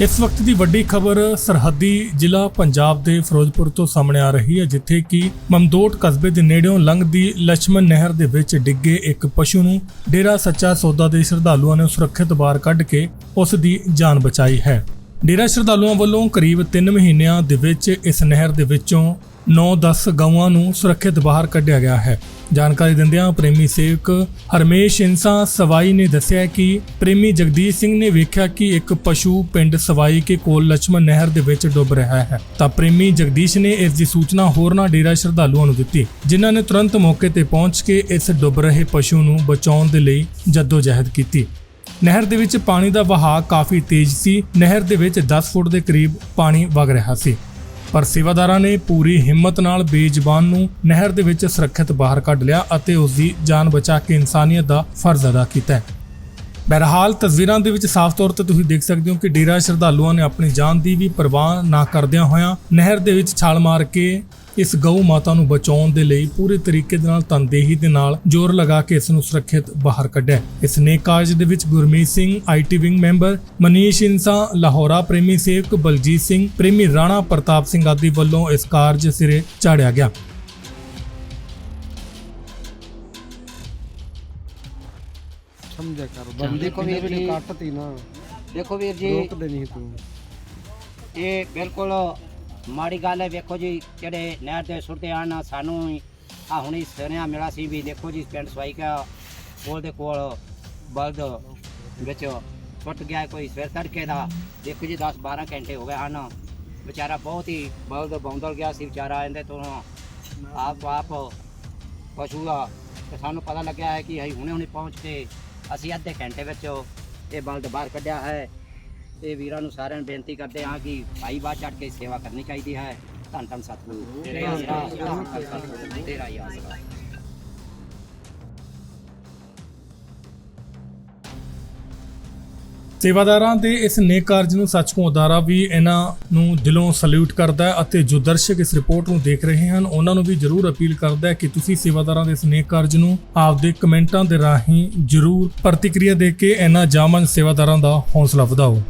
ਇਸ ਵਕਤ ਦੀ ਵੱਡੀ ਖਬਰ ਸਰਹੱਦੀ ਜ਼ਿਲ੍ਹਾ ਪੰਜਾਬ ਦੇ ਫਿਰੋਜ਼ਪੁਰ ਤੋਂ ਸਾਹਮਣੇ ਆ ਰਹੀ ਹੈ, ਜਿੱਥੇ ਕਿ ਮਮਦੋਟ ਕਸਬੇ ਦੇ ਨੇੜਿਓਂ ਲੰਘਦੀ ਲక్ష్ਮਣ ਨਹਿਰ ਦੇ ਵਿੱਚ ਡਿੱਗੇ ਇੱਕ ਪਸ਼ੂ ਨੂੰ ਡੇਰਾ ਸੱਚਾ ਸੌਦਾ ਦੇ ਸ਼ਰਧਾਲੂਆਂ ਨੇ ਸੁਰੱਖਿਅਤ ਬਾਹਰ ਕੱਢ ਕੇ ਉਸ ਦੀ ਜਾਨ ਬਚਾਈ ਹੈ। ਡੇਰਾ ਸ਼ਰਧਾਲੂਆਂ ਵੱਲੋਂ ਕਰੀਬ 3 ਮਹੀਨਿਆਂ ਦੇ ਵਿੱਚ ਇਸ ਨਹਿਰ ਦੇ ਵਿੱਚੋਂ 9-10 ਗਾਵਾਂ ਨੂੰ ਸੁਰੱਖਿਅਤ ਬਾਹਰ ਕੱਢਿਆ ਗਿਆ ਹੈ। ਜਾਣਕਾਰੀ ਦਿੰਦਿਆਂ ਪ੍ਰੇਮੀ ਸੇਵਕ ਹਰਮੇਸ਼ ਇੰਸਾ ਸਵਾਈ ਨੇ ਦੱਸਿਆ ਕਿ ਪ੍ਰੇਮੀ ਜਗਦੀਸ਼ ਸਿੰਘ ਨੇ ਵੇਖਿਆ ਕਿ ਇੱਕ ਪਸ਼ੂ ਪਿੰਡ ਸਵਾਈ ਕੇ ਕੋਲ ਲక్ష్ਮਣ ਨਹਿਰ ਦੇ ਵਿੱਚ ਡੁੱਬ ਰਿਹਾ ਹੈ। ਤਾਂ ਪ੍ਰੇਮੀ ਜਗਦੀਸ਼ ਨੇ ਇਸ ਦੀ ਸੂਚਨਾ ਹੋਰਨਾਂ ਡੇਰਾ ਸ਼ਰਧਾਲੂਆਂ ਨੂੰ ਦਿੱਤੀ, ਜਿਨ੍ਹਾਂ ਨੇ ਤੁਰੰਤ ਮੌਕੇ ਤੇ ਪਹੁੰਚ ਕੇ ਇਸ ਡੁੱਬ ਰਹੇ ਪਸ਼ੂ ਨੂੰ ਬਚਾਉਣ ਦੇ ਲਈ ਜਦੋਜਹਿਦ ਕੀਤੀ। ਨਹਿਰ ਦੇ ਵਿੱਚ ਪਾਣੀ ਦਾ ਵਹਾਅ ਕਾਫੀ ਤੇਜ਼ ਸੀ। ਨਹਿਰ ਦੇ ਵਿੱਚ 10 ਫੁੱਟ ਦੇ ਕਰੀਬ ਪਾਣੀ ਵਗ ਰਿਹਾ ਸੀ। ਪਰ ਸੇਵਾਦਾਰਾਂ ਨੇ ਪੂਰੀ ਹਿੰਮਤ ਨਾਲ ਬੇਜ਼ਬਾਨ ਨੂੰ ਨਹਿਰ ਦੇ ਵਿੱਚ ਸੁਰੱਖਿਅਤ ਬਾਹਰ ਕੱਢ ਲਿਆ ਅਤੇ ਉਸ ਦੀ ਜਾਨ ਬਚਾ ਕੇ ਇਨਸਾਨੀਅਤ ਦਾ ਫਰਜ਼ ਅਦਾ ਕੀਤਾ ਹੈ। ਬਹਰਹਾਲ, ਤਸਵੀਰਾਂ ਦੇ ਵਿੱਚ ਸਾਫ਼ ਤੌਰ ਤੇ ਤੁਸੀਂ ਦੇਖ ਸਕਦੇ ਹੋ ਕਿ ਡੇਰਾ ਸ਼ਰਧਾਲੂਆਂ ਨੇ ਆਪਣੀ ਜਾਨ ਦੀ ਵੀ ਪਰਵਾਹ ਨਾ ਕਰਦਿਆਂ ਹੋਇਆਂ ਨਹਿਰ ਦੇ ਵਿੱਚ ਛਾਲ ਮਾਰ ਕੇ ਇਸ ਗਊ ਮਾਤਾ ਨੂੰ ਬਚਾਉਣ ਦੇ ਲਈ ਪੂਰੇ ਤਰੀਕੇ ਦੇ ਨਾਲ ਤਨਦੇਹੀ ਦੇ ਨਾਲ ਜ਼ੋਰ ਲਗਾ ਕੇ ਇਸ ਨੂੰ ਸੁਰੱਖਿਅਤ ਬਾਹਰ ਕੱਢਿਆ। ਇਸ ਨੇਕ ਕਾਰਜ ਦੇ ਵਿੱਚ Gurmeet Singh IT wing member Manish Insan Lahaura ਪ੍ਰੇਮੀ ਸੇਵਕ ਬਲਜੀਤ ਸਿੰਘ ਪ੍ਰੇਮੀ ਰਾਣਾ ਪ੍ਰਤਾਪ ਸਿੰਘ ਆਦਿ ਵੱਲੋਂ ਇਸ ਕਾਰਜ ਸਿਰੇ ਚਾੜਿਆ ਗਿਆ। ਸਮਝਿਆ ਕਰ ਬੰਦੇ ਦੇਖੋ ਕਿੰਨੇ ਵੀਰ ਜੀ। ਕੱਟਤੀ ਨਾ। ਦੇਖੋ ਵੀਰ ਜੀ। ਰੋਕਦੇ ਨਹੀਂ ਤੂੰ। ਇਹ ਬਿਲਕੁਲ ਮਾੜੀ ਗੱਲ ਹੈ ਵੇਖੋ ਜੀ ਜਿਹੜੇ ਨਹਿਰ ਦੇ ਸੁੱਟਦੇ ਹਨ ਸਾਨੂੰ ਆ ਹੁਣੇ ਸੁਣਿਆ ਮਿਲਾ ਸੀ ਵੀ ਦੇਖੋ ਜੀ ਪਿੰਡ ਸਵਾਈ ਕਾ ਕੋਲ ਦੇ ਕੋਲ ਬਲਦ ਵਿੱਚ ਟੁੱਟ ਗਿਆ ਕੋਈ ਸਵੇਰ ਤੜਕੇ ਦਾ ਦੇਖੋ ਜੀ 10 12 ਘੰਟੇ ਹੋ ਗਏ ਹਨ ਵਿਚਾਰਾ ਬਹੁਤ ਹੀ ਬਲਦ ਬੌਂਦਲ ਗਿਆ ਸੀ ਵਿਚਾਰਾ ਇਹਦੇ ਤੋਂ ਆਪ ਆਪ ਪਸ਼ੂ ਦਾ ਤੇ ਸਾਨੂੰ ਪਤਾ ਲੱਗਿਆ ਹੈ ਕਿ ਅਸੀਂ ਹੁਣੇ ਹੁਣੇ ਪਹੁੰਚ ਕੇ ਅਸੀਂ ਅੱਧੇ ਘੰਟੇ ਵਿੱਚ ਇਹ ਬਲਦ ਬਾਹਰ ਕੱਢਿਆ ਹੈ ਤੇ ਵੀਰਾਂ ਨੂੰ ਸਾਰਿਆਂ ਨੂੰ ਬੇਨਤੀ ਕਰਦੇ ਹਾਂ ਕਿ ਭਾਈ ਬਾਅਦ ਚੜ ਕੇ ਸੇਵਾ ਕਰਨੀ ਚਾਹੀਦੀ ਹੈ। ਧੰਨ ਧੰਨ ਸਤਿਗੁਰੂ। ਤੇਰੇ ਆਸਰਾ। ਧੰਨ ਧੰਨ ਸਤਿਗੁਰੂ। ਤੇਰਾ ਹੀ ਆਸਰਾ। ਸੇਵਾਦਾਰਾਂ ਦੇ ਇਸ ਨੇਕ ਕਾਰਜ ਨੂੰ ਸੱਚਮੁੱਚ ਅਦਾਰਾ ਵੀ ਇਹਨਾਂ ਨੂੰ ਦਿਲੋਂ ਸਲੂਟ ਕਰਦਾ ਹੈ ਅਤੇ ਜੋ ਦਰਸ਼ਕ ਇਸ ਰਿਪੋਰਟ ਨੂੰ ਦੇਖ ਰਹੇ ਹਨ ਉਹਨਾਂ ਨੂੰ ਵੀ ਜਰੂਰ ਅਪੀਲ ਕਰਦਾ ਹੈ ਕਿ ਤੁਸੀਂ ਸੇਵਾਦਾਰਾਂ ਦੇ ਇਸ ਨੇਕ ਕਾਰਜ ਨੂੰ ਆਪਦੇ ਕਮੈਂਟਾਂ ਦੇ ਰਾਹੀਂ ਜਰੂਰ ਪ੍ਰਤੀਕਿਰਿਆ ਦੇ ਕੇ ਇਹਨਾਂ ਜਾਮਨ ਸੇਵਾਦਾਰਾਂ ਦਾ ਹੌਸਲਾ ਵਧਾਓ।